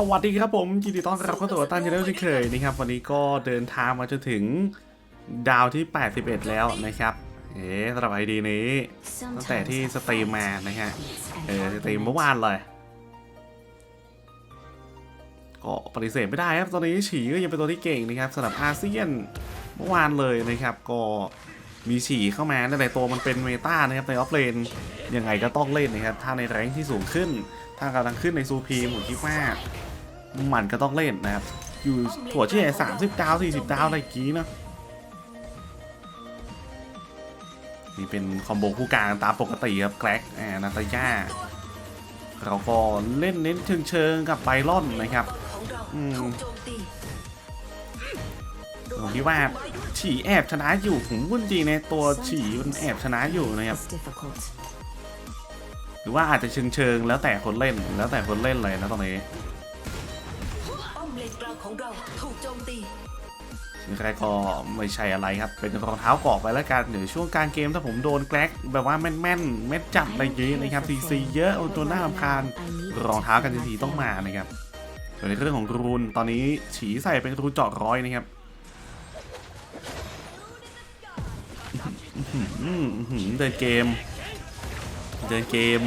สวัสดีครับผมยินดีต้อนรับเข้าสู่ตันชาแนลที่เคยนะครับ วันนี้ก็เดินทางมาจนถึงดาวที่ 81 แล้วนะครับ เอ๊ะสำหรับไอดีนี้ตั้งแต่ที่สตรีมมานะฮะเออสตรีมเมื่อวานเลยก็ปฏิเสธไม่ได้ครับตอนนี้ฉีก็ยังเป็นตัวที่เก่งนะครับสำหรับอาเซียนเมื่อวานเลยนะครับ ก็มีฉีเข้ามาแต่ในตัวมันเป็นเมตานะครับในออฟเลนยังไงก็ต้องเล่นนะครับถ้าในแรงที่สูงขึ้นถ้ากำลังขึ้นในซูพีผมคิดว่า มันก็ต้องเล่นนะครับ อยู่ถั่วเชี่ยสามสิบดาวสี่สิบดาวอะไรกี้เนะนี่เป็นคอมโบคู่กลางตามปกติครับแกร็กแอนาตาย่าเราก็เล่นเน้นเชิงเชิงกับไบรอนนะครับอืมผมคิดว่าฉี่แอบชนะอยู่ผมวุ่นจริงในตัวฉี่มันแอบชนะอยู่นะครับหรือว่าอาจจะเชิงเชิงแล้วแต่คนเล่นแล้วแต่คนเล่นเลยนะตรงนี้ ของเราถูกโจมตีใครก็ไม่ใช่อะไรครับ เป็นรองเท้ากรอกไปแล้วกันเดี๋ยวช่วงกลางเกมถ้าผมโดนแกลกแบบว่าแม่นแม่นๆเม็ดจับอะไรอย่างงี้นะครับซีซีเยอะเอาตัวหน้าลำคาญรองเท้ากันทีๆต้องมานะครับส่วนในเรื่องของรูนตอนนี้ฉีใส่เป็นรูนเจาะร้อยนะครับอื้อหืออื้อหือเดินเกม เดินเกม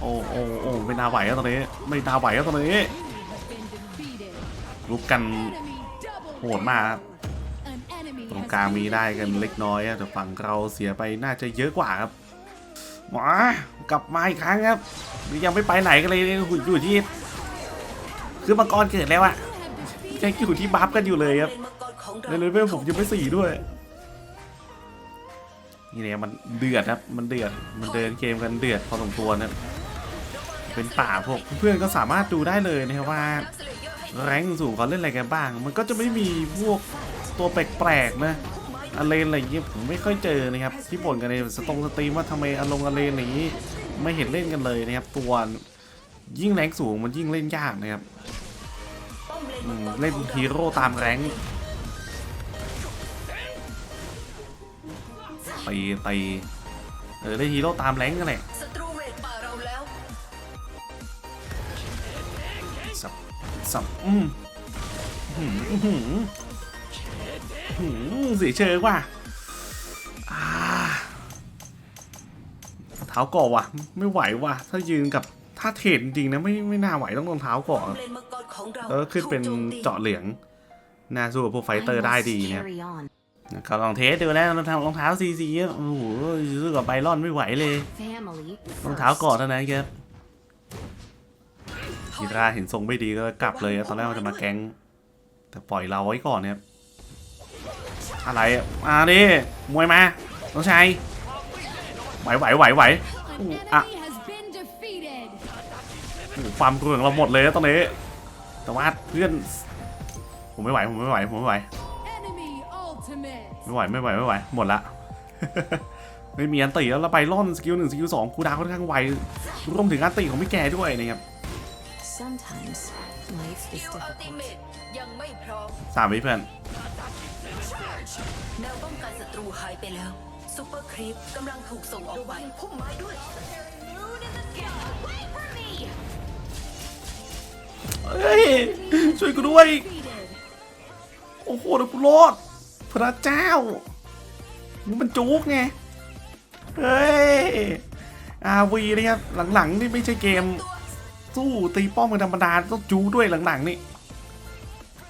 โอ้โอ้โอ้ไม่น่าไหวแล้วตอนนี้ ไม่น่าไหวแล้วตอนนี้ ลุกกันโหดมากครับตรงกลางมีได้กันเล็กน้อยแต่ฝั่งเราเสียไปน่าจะเยอะกว่าครับหมากลับมาอีกครั้งครับยังไม่ไปไหนกันเลยอยู่ที่ คือมังกรเกิดแล้วอะยังอยู่ที่บัฟกันอยู่เลยครับเลนมังกรของเราในเลเวลผมยังไม่สี่ด้วยนี่เนี่ยมันเดือดครับ มันเดือด มันเดินเกมกันเดือดพอสมควรนะเป็นป่าพวกเพื่อนก็สามารถดูได้เลยนะครับว่า แรงสูงเขาเล่นอะไรกันบ้าง มันก็จะไม่มีพวกตัวแปลกๆนะอเลนอะไรอย่างเงี้ยผมไม่ค่อยเจอนะครับที่บ่นกันในสตรงสตรีมว่าทำไมอลงอเลนอย่างนี้ไม่เห็นเล่นกันเลยนะครับ ตัวยิ่งแรงสูงมันยิ่งเล่นยากนะครับเล่นฮีโร่ตามแรงตีตีเออเล่นฮีโร่ตามแรงกันแหละ สับอืมหืมอื้อหืมหืมเสียเชิงว่ะอ่าเท้าก่อว่ะ ไม่ไหวว่ะ ถ้ายืนกับถ้าเทรดจริงนะไม่ไม่น่าไหวต้องรองเท้าก่อป้อมเลนมังกรของเออขึ้นเป็นเจาะเหลืองน่าสู้กับพวกไฟเตอร์ได้ดีนะก็ลองเทสดูแล้วรองเท้ารองเท้าซีซีโอ้โหซื้กับไบรอนไม่ไหวเลยรองเท้าก่อนเท่านั้นครับ กีราเห็นทรงไม่ดีก็กลับเลยอะตอนแรกมันจะมาแก๊ง แต่ปล่อยเราไว้ก่อนเนี่ยอะไรอะอ่าดิมวยมาน้องชายไหวไหวไหวไหว An enemy ah. has been defeated. โอ้โหความกลัวของเราหมดเลยนะตอนนี้ แต่ว่าเพื่อน ผมไม่ไหวผมไม่ไหวผมไม่ไหว Enemy ultimate. ไม่ไหวไม่ไหวไม่ไหวหมดละไม่มีอันติแล้วเราไปล่อนสกิลหนึ่งสกิลสองคูลดาวน์ค่อนข้างไวรวมถึงอันติของพี่แกด้วยนะครับ Sometimes life คิ is วอัลติเม difficult. ตยังไม่พร้อมสามวิเพื่อนแนวป้องกันศัตรูหายไปแล้วซูเปอร์ครีปกำลังถูกส่งออกไปพุ่มไม้ด้วย เฮ้ย ช่วยกูด้วย Defeated. โอ้โหเดี๋ยวกูรอด พระเจ้านี่มันจุกไง เฮ้ยอาวีนะครับ หลังๆ นี่ไม่ใช่เกม สู้ตีป้อมกันธรรมดาต้องจูด้วยหลังๆนี่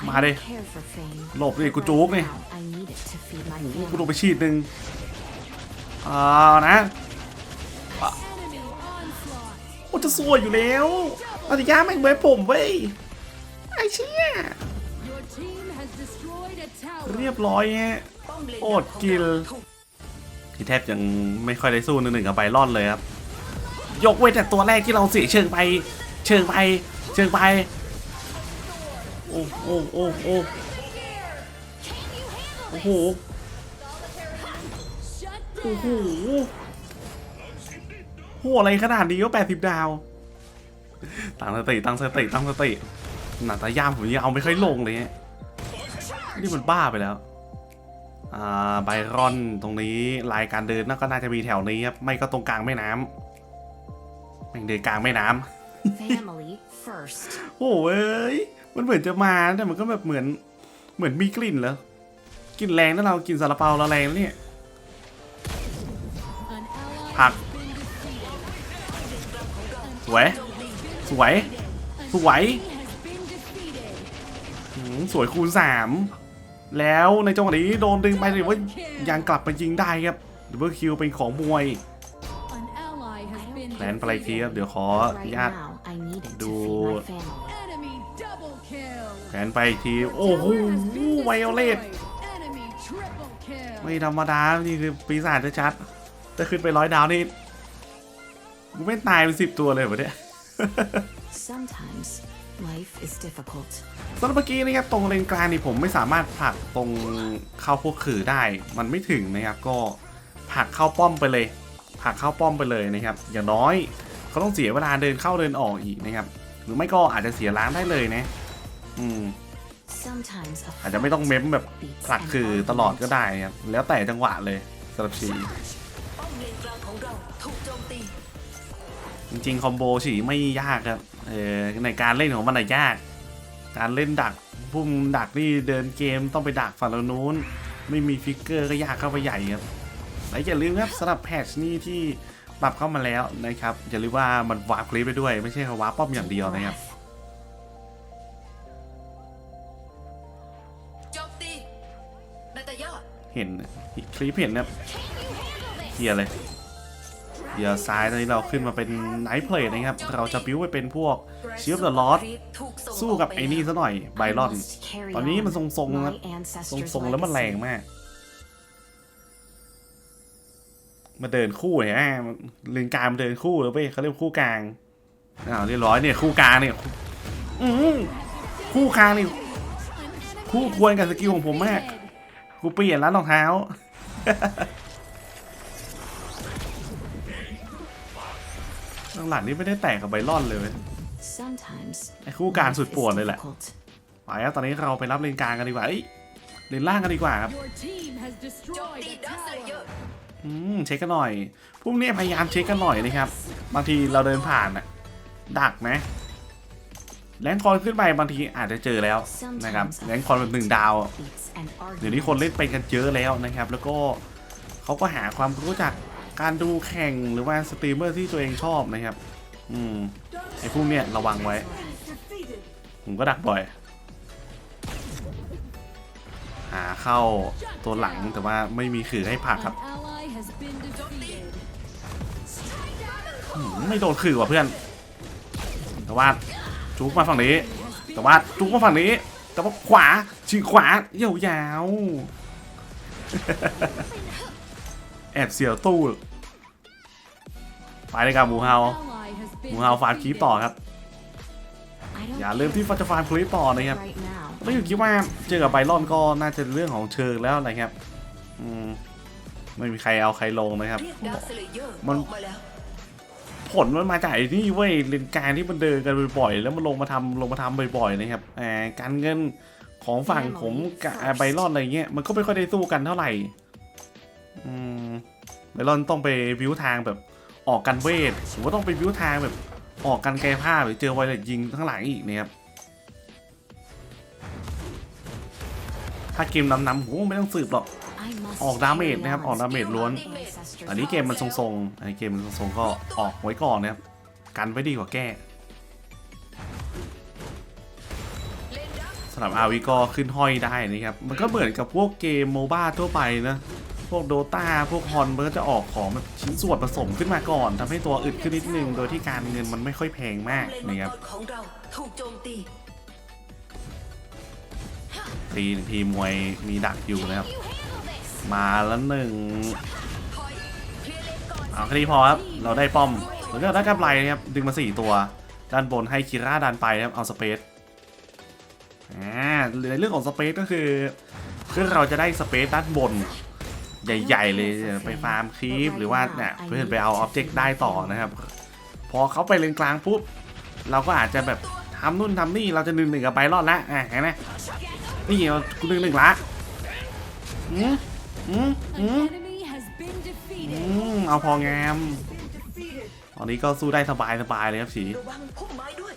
I Mà don't đi. care for fame. หลบดิกูโจุกนี่กูโดน family. ไปฉีดหนึ่งอ่านะโอ้จะซวยอยู่แล้วอาติยาแม่งเว้ยผมเว้ยไอ้เชี่ยเรียบร้อยฮะป้อมเลนโอดกิลที่แทบยังไม่ค่อยได้สู้หนึ่งๆกับไบรอนเลยครับ ยกเว้นแต่ตัวแรกที่เราเสียเชิงไป เชิงไป เชิงไป โอ้โอ้โอ้โอ้โอ้โหโอ้โหโหอะไรขนาดนี้ก็แปดสิบดาวตั้งสติตั้งสติตั้งสติหนาตายามผมยังเอาไม่ค่อยลงเลยนี่มันบ้าไปแล้วอ่าไบรอนตรงนี้ลายการเดินน่าก็น่าจะมีแถวนี้ครับไม่ก็ตรงกลางแม่น้ำแม่งเดินกลางแม่น้ำ Family first. โอ้เอ้ย มันเหมือนจะมาแต่มันก็แบบเหมือน เหมือนมีกลิ่นแล้วกลิ่นแรงนะเรากินซาลาเปาเราแรงแล้วเนี่ย An ally Hạc. has been defeated. สวย สวย สวย He has been defeated. หืมสวยคูณสามแล้วในจังหวะนี้โดนดึงไปหรือว่ายังกลับมายิงได้ครับดับเบิลคิวเป็นของมวย An ally has been แผนไปอีกทีครับเดี๋ยวขออนุ Right ญาต แผนไปอีกที โอ้โห Tower has been ไวโอเลต destroyed. Enemy triple kill. ไม่ธรรมดา นี่คือปีศาจชัดๆถ้าขึ้นไปร้อยดาวนี่กูไม่ตายเป็นสิบตัวเลยเหรอเนี่ย Sometimes life is difficult. สำหรับเมื่อกี้นะครับตรงเลนกลางนี่ผมไม่สามารถผลักตรงเข้าพวกขื่อได้ มันไม่ถึงนะครับก็ผลักเข้าป้อมไปเลยผลักเข้าป้อมไปเลยนะครับ อย่างน้อยเขาต้องเสียเวลาเดินเข้าเดินออกอีกนะครับห รือไม่ก็อาจจะเสียล้างได้เลยนะอืม Sometimes a อาจจะไม่ต้องเม้มแบบ beats ผลัก an คือตลอดก็ได้ครับแล้วแต่จังหวะเลยสำหรับชีป้อมเลนกลางของเราถูกโจมตีจริงๆคอมโบฉีไม่ยากครับเออในการเล่นของมันอะยาก การเล่นดักพุ่มดักนี่เดินเกมต้องไปดักฝั่งนู้น ไม่มีฟิกเกอร์ก็ยากเข้าไปใหญ่ครับและอย่าลืมครับสำหรับแพทชนี้ที่ ปรับเข้ามาแล้วนะครับอย่าลืมว่ามันวาร์ปคลิปไปด้วย ไม่ใช่แค่วาร์ปป้อมอย่างเดียวนะครับเห็นคลิปเห็นนะครับเคลียร์เลยเดี๋ยวซ้ายตอนนี้เราขึ้นมาเป็นไนท์เพลย์นะครับ เราจะบิ้วไปเป็นพวกเชียร์เดอะลอสสู้กับไอ้นี่ซะหน่อยไบรอน ตอนนี้มันทรงๆนะทรงๆแล้วมันแรงมาก มาเดินคู่เห็นไหมมันลืนกลางมันเดินคู่แล้วเว้ยเขาเรียกคู่กลางอ้าวเรียบร้อยเนี่ยคู่กลางเนี่ยอือคู่กลางนี่ An enemy คู่ควรกับสกิลของผมมาก defeated. กูเปลี่ยนแล้วรองเท้าหลังๆนี่ไม่ได้แตกกับไบรอนเลยเว้ย Sometimes ไอ้คู่กลางสุด life ป is วดเลยแหละ difficult. ไปครับตอนนี้เราไปรับเลนกลางกันดีกว่าเอ้ยเลนล่างกันดีกว่าครับ เลเยอ tower. ร์อืมเช็คกันหน่อย พวกนี้พยายามเช็คกันหน่อยนะครับ บางทีเราเดินผ่านอะดักไหมแรงคอนขึ้นไปบางทีอาจจะเจอแล้วนะครับแรงคอนแบบหนึ่งดาว เดี๋ยวนี้คนเล่นเป็นกันเยอะแล้วนะครับ แล้วก็เขาก็หาความรู้จากการดูแข่งหรือว่าสตรีมเมอร์ที่ตัวเองชอบนะครับ อืมไอ้พวกเนี้ยระวังไว้ ผมก็ดักบ่อย หาเข้าตัวหลังแต่ว่าไม่มีขื่อให้ผักครับ ไม่โดนขือว่ะเพื่อนแต่ว่าจุกมาฝั่งนี้แต่ว่าจุกมาฝั่งนี้แต่ว่าขวาชิงขวายาวๆแอบเสียวตู้ไปเลยครับหมูเฮาหมูเฮาฟาร์มคีปต่อครับ อย่าลืมที่ฟัจะฟาร์มคลิปต่อนะครับ right now. แล้วอยู่คิดว่าเจอกับไบรอนก็น่าจะเรื่องของเชิงแล้วนะครับ อืม ไม่มีใครเอาใครลงนะครับเรียกดักสเลเยอร์มันออกมาแล้วผลมันมาจากไอ้นี่เว้ยเลนการที่มันเดินกันบ่อยๆ แล้วมันลงมาทำลงมาทำบ่อยๆนะครับอ่าการเงินของฝั่งผมกับไบรอนอะไรเงี้ยมันก็ไม่ค่อยได้สู้กันเท่าไหร่อืมไบรอนต้องไปวิวทางแบบออกกันเวทหรือว่าต้องไปวิวทางแบบออกกันแก้ผ้าพหรือเจอไวเลตยิงทั้างหลังอีกนะครับถ้าเกมนำๆผมไม่ต้องสืบหรอก I must ออกดาเมจ carry นะครับ ออก on. ดาเมจล้วน Ancestors' อันนี้เกมมันทรงๆอันนี้เกมมันทรงๆก็ออกไว้ก่อนนะครับ กันไว้ดีกว่าแก้สำหรับอาวีก็ขึ้นห้อยได้นะครับ มันก็เหมือนกับพวกเกมโมบ้าทั่วไปนะ พวกโดตาพวกฮอนมันก็จะออกของแบบชิ้นส่วนผสมขึ้นมาก่อนทำให้ตัวอึดขึ้นนิดนึง โดยที่การเงินมันไม่ค่อยแพงมากเลนมังนะครับกรของเราถูกโจมตีทีหนึ่งทีมมวยมีดักอยู่นะครับ มาแล้วหนึ่งเอาแค่นี้พอครับ เราได้ป้อมแล้วก็ได้กำไรนะครับ ดึงมาสี่ตัว ด้านบนให้คิร่าดันไปนะครับ เอาสเปซอ่าในเรื่องของสเปซก็คือคือเราจะได้สเปซด้านบน ใหญ่ๆเลยไปฟาร์มคลิปหรือว่าเนี่ยเพื่อนไปเอาออบเจกต์ได้ต่อนะครับ พอเขาไปเลนกลางปุ๊บ เราก็อาจจะแบบทำนู่นทำนี่เราจะหนึ่งหนึ่งกับไบรอดละอะเห็นไหมนี่เราหนึ่งหนึ่งละ อืมอืม An อืม enemy has been อื defeated. มเอาพองามตอนนี้ก็สู้ได้สบายสบายๆเลยครับสีระวังพุ่มไม้ด้วย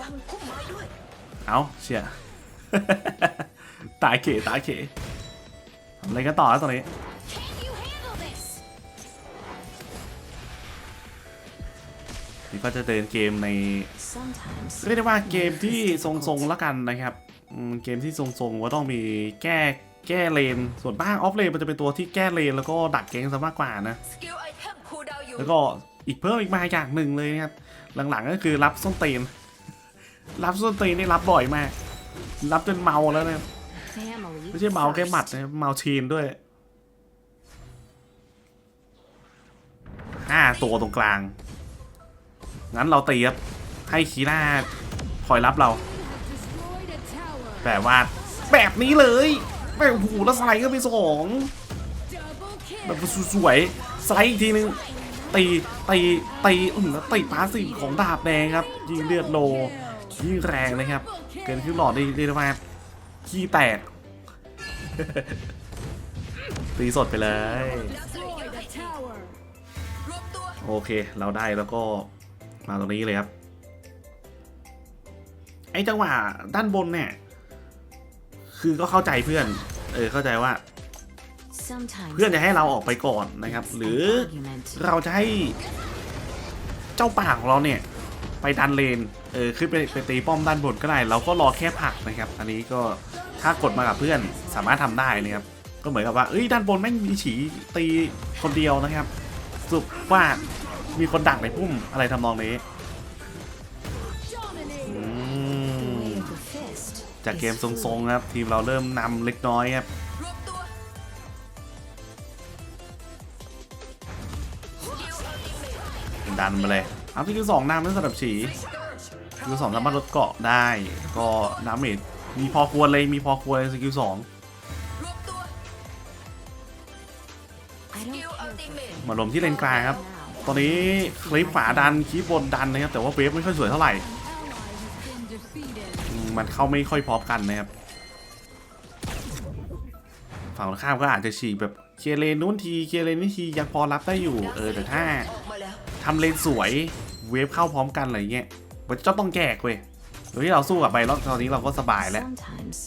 วังพุ่มไม้ด้วย เอาเชียตายเขตายเขทำอะไรกันต่อแล้วตอนนี้ Can you handle this? นี่ก็จะเดินเกมใน Sometimes เรียกได้ว่าเกมที่ทรงๆแล้วกันนะครับอืม เกมที่ทรงๆก็ต้องมีแก้แก้เลน ส่วนบ้างออฟเลนมันจะเป็นตัวที่แก้เลน แล้วก็ดักเกงซะมากกว่านะ แล้วก็อีกเพิ่มอีกมาอย่างหนึ่งเลยนะครับ หลังๆก็คือรับส้นตีนรับส้นตีนนี่รับบ่อยมาก รับจนเมาแล้วนะไม่ใช่เมาแค่หมัดนะเมาชีนด้วยห้าตัวตรงกลาง งั้นเราตีครับให้คีร่าคอยรับเรา แต่ว่าแบบนี้เลยแบบโอ้โหแล้วสไลด์ก็ไปสองแบบสวยๆสไลด์อีกทีนึงตีตีตีอืมแล้วตีพาสีของดาบแดงครับ ยิงเลือดโลยิงแรงนะครับ เกินขึ้นหลอดได้เรียกได้ว่าขี้แตก ตีสดไปเลย โอเค เราได้แล้วก็มาตรงนี้เลยครับ ไอจังหวะด้านบนเนี่ย คือก็เข้าใจเพื่อน เออเข้าใจว่า Sometimes เพื่อนจะให้เราออกไปก่อนนะครับ หรือ argument เราจะให้เจ้าป่าของเราเนี่ย ไปดันเลน เออขึ้นไปไปตีป้อมด้านบนก็ได้ เราก็รอแค่ผลักนะครับ อันนี้ก็ถ้ากดมากับเพื่อนสามารถทำได้นะครับ ก็เหมือนกับว่า เอ้ยด้านบนแม่งมีฉีตีคนเดียวนะครับสรุปว่ามีคนดักในพุ่มอะไรทำนองนี้ จากเกม is ทรง fluid. ๆครับ ทีมเราเริ่มนำเล็กน้อยครับรวมตัวสกิลอัลติเมทดันไปเลยเอาที่คือสองนำนั่นสำหรับฉีคือสองสามารถลดเกาะได้แล้วก็น้ำเมจมีพอควรเลยมีพอควรเลยสกิลสองรวมตัว I don't Skill care for ultimate. fame มาลมที่เลนกลางครับ now. ตอนนี้คลิปขวาดันคลิปบนดันนะครับ แต่ว่าเวฟไม่ค่อยสวยเท่าไหร่ มมันเข้าไม่ค่อยพร้อมกันนะครับ ฝั่งตรงข้ามก็อาจจะฉีกแบบเคลียร์เลนนู้นทีเคลียร์เลนนี่ทียังพอรับได้อยู่ เออแต่ถ้าออกมาแล้วทำเลนสวยเวฟเข้าพร้อมกันอะไรเงี้ยมันจะต้องแกกเว้ยโดยที่เราสู้กับไปแล้วตอนนี้เราก็สบายแล้ว Sometimes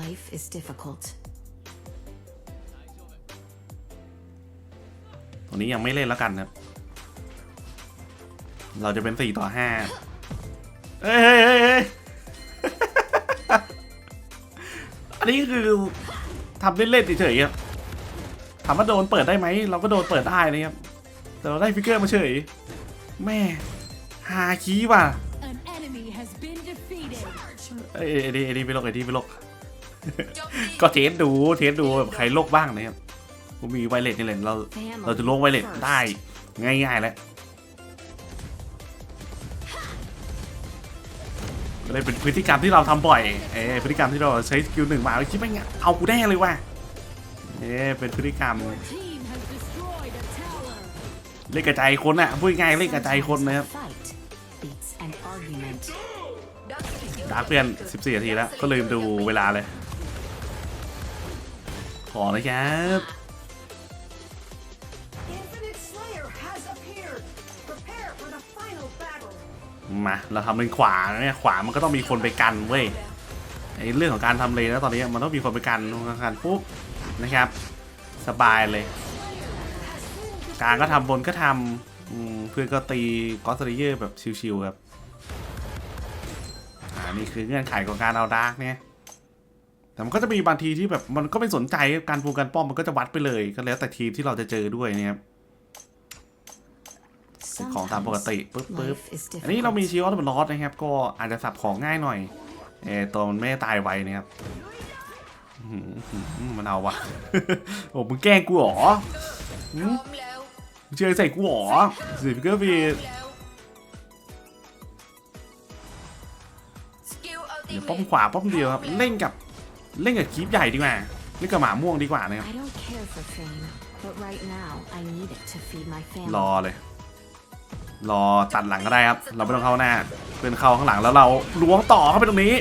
life is difficult. ตรงนี้ยังไม่เล่นแล้วกันครับ เราจะเป็นสี่ต่อห้า เฮ้ยเฮ้ยเฮ้ยเฮ้ยอันนี้คือทำเล่นๆเฉยๆครับถามว่าโดนเปิดได้ไหม เราก็โดนเปิดได้นะครับ แต่เราได้ฟิกเกอร์มาเฉย แม่หาคีย์ว่ะ An enemy has been defeated. เอ้ยเอ็ดดี้เอ็ดดี้ไปลกเอ็ดดี้ไปลกโจมตีก็เทสดูเทสดูแบบใครโลกบ้างนะครับผมมีไวเลสนี่แหละเราเราจะลงไวเลสได้ง่ายๆแล้ว เลยเป็นพฤติกรรมที่เราทำบ่อยเอ้พฤติกรรมที่เราใช้สกิลหนึ่งมาแล้วคิดไม่งเอากูแน่เลยว่ะเอ้เป็นพฤติกรรมเล่นกระจายคนอะพูดง่ายเล่นกระจายคนนะครับ Fight beats an argument. ดักสกิลดาร์กเพื่อน 14นาทีแล้ว ก็ลืมดูเวลาเลย ขอนะครับ มาเราทำเลนขวาเนี่ยขวามันก็ต้องมีคนไปกันเว้ยไอ้เรื่องของการทำเลนแล้วตอนนี้มันต้องมีคนไปกันกันปุ๊บนะครับ สบายเลย กางก็ทำบนก็ทำอืมเพื่อนก็ตีกอสเตเยอร์แบบชิวๆครับอ่านี่คือเงื่อนไขของการเอาดาร์กเนี่ยแต่มันก็จะมีบางทีที่แบบมันก็ไม่สนใจการปูการป้อมมันก็จะวัดไปเลยก็แล้วแต่ทีมที่เราจะเจอด้วยนะครับ ของตามปกติปุ๊บ Sometimes ปุ๊บ life is อันนี้เรามี difficult. ชีออสบนลอสนะครับ ก็อาจจะสับของง่ายหน่อยเออตัวมันไม่ได้ตายไวนะครับอื้อหืออื้อหือมันเอาวะโอ้มึงแกล้งกูเหรอพร้อมแล้วมึงเชื่อใส่กูเหรอสิฟิกเกอร์ฟีแล้วสกิลอัลติเดี๋ยวเมป้อมทขวาป้อมเดียวครับเล่นกับเล่นกับคีปใหญ่ดีกว่าเล่นกับหมาม่วงดีกว่านะครับ I don't care for fame, but right now I need it to feed my family. รอเลย รอตัดหลังก็ได้ครับ เราไม่ต้องเข้าหน้า เพื่อนเข้าข้างหลังแล้วเราล้วงต่อเข้าไปตรงนี้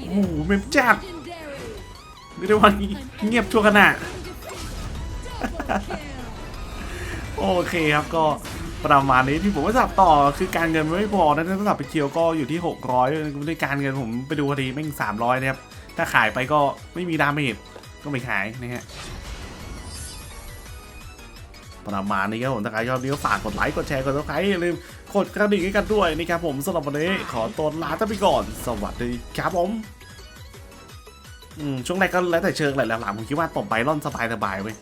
โอ้โหเมมจัด Legendary. เมเรียกว่าเงียบชั่วขณะโอเคครับก็ ประมาณนี้ที่ผมว่าสับต่อคือการเงินมันไม่พอนะถ้าสับไปเคียวก็อยู่ที่ 600ด้วยการเงินผมไปดูคดีแม่ง300นะครับถ้าขายไปก็ไม่มีดาเมจก็ไม่ขายนะฮะประมาณนี้ครับผมถ้าใครชอบนี้ก็ฝากกดไลค์กดแชร์กดซับสไครต์อย่าลืมกดกระดิ่งให้กันด้วยนะครับผมสำหรับวันนี้ขอตัวลาท่านไปก่อน สวัสดีครับผมอืมช่วงแรกก็แล้วแต่เชิงแหละหลังๆผมคิดว่าตบไบรอนสบายๆเว้ย